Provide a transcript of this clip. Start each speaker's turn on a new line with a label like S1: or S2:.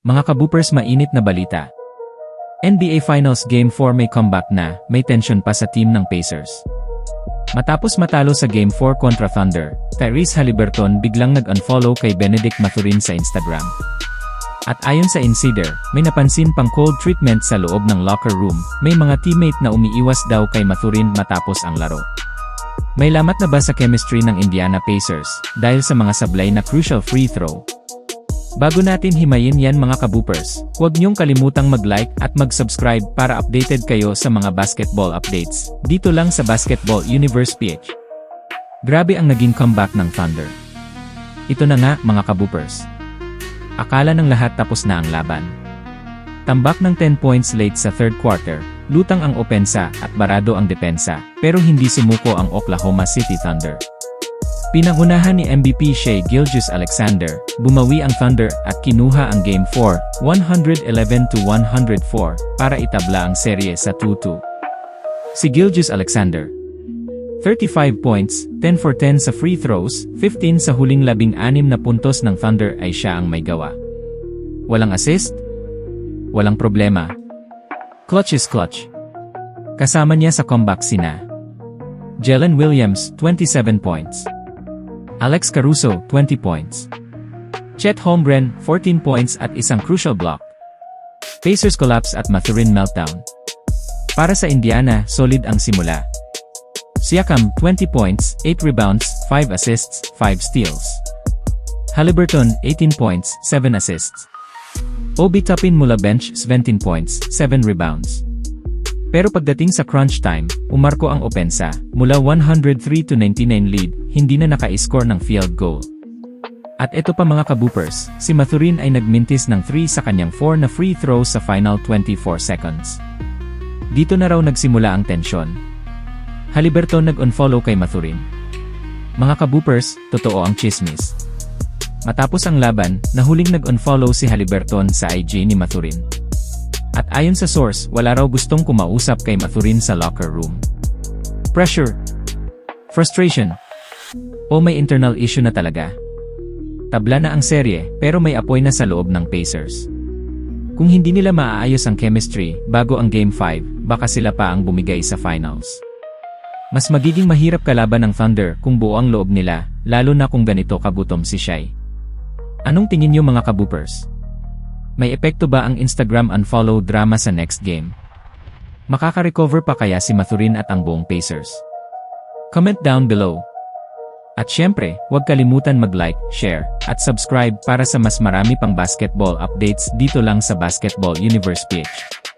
S1: Mga kaboopers mainit na balita. NBA Finals Game 4 may comeback na, may tension pa sa team ng Pacers. Matapos matalo sa Game 4 kontra Thunder, Tyrese Halliburton biglang nag-unfollow kay Benedict Mathurin sa Instagram. At ayon sa Insider, may napansin pang cold treatment sa loob ng locker room, may mga teammate na umiiwas daw kay Mathurin matapos ang laro. May lamat na ba sa chemistry ng Indiana Pacers dahil sa mga sablay na crucial free throw? Bago natin himayin yan mga kaboopers, huwag niyong kalimutang mag-like at mag-subscribe para updated kayo sa mga basketball updates, dito lang sa Basketball Universe PH. Grabe ang naging comeback ng Thunder. Ito na nga mga kaboopers. Akala ng lahat tapos na ang laban. Tambak ng 10 points late sa third quarter, lutang ang opensa at barado ang depensa, pero hindi sumuko ang Oklahoma City Thunder. Pinangunahan ni MVP Shea Gilgeous Alexander, bumawi ang Thunder at kinuha ang Game 4, 111 to 104, para itabla ang serye sa 2-2. Si Gilgeous Alexander, 35 points, 10 for 10 sa free throws, 15 sa huling labing anim na puntos ng Thunder ay siya ang may gawa. Walang assist? Walang problema. Clutch is clutch. Kasama niya sa comeback sina Jalen Williams, 27 points. Alex Caruso, 20 points. Chet Holmgren, 14 points at isang crucial block. Pacers collapse at Mathurin meltdown. Para sa Indiana, solid ang simula. Siakam, 20 points, 8 rebounds, 5 assists, 5 steals. Halliburton, 18 points, 7 assists. Obi Toppin mula bench, 17 points, 7 rebounds. Pero pagdating sa crunch time, umarko ang opensa, mula 103 to 99 lead, hindi na naka-score ng field goal. At ito pa mga kaboopers, si Mathurin ay nagmintis ng 3 sa kanyang 4 na free throws sa final 24 seconds. Dito na raw nagsimula ang tensyon. Halliburton nag-unfollow kay Mathurin. Mga kaboopers, totoo ang chismis. Matapos ang laban, nahuling nag-unfollow si Halliburton sa IG ni Mathurin. At ayon sa source, wala raw gustong kumausap kay Mathurin sa locker room. Pressure. Frustration. O may internal issue na talaga. Tabla na ang serye, pero may apoy na sa loob ng Pacers. Kung hindi nila maaayos ang chemistry bago ang Game 5, baka sila pa ang bumigay sa finals. Mas magiging mahirap kalaban ng Thunder kung buo ang loob nila, lalo na kung ganito kagutom si Shai. Anong tingin niyo mga kaboopers? May epekto ba ang Instagram unfollow drama sa next game? Makaka-recover pa kaya si Mathurin at ang buong Pacers? Comment down below. At syempre, huwag kalimutan mag-like, share, at subscribe para sa mas marami pang basketball updates dito lang sa Basketball Universe PH.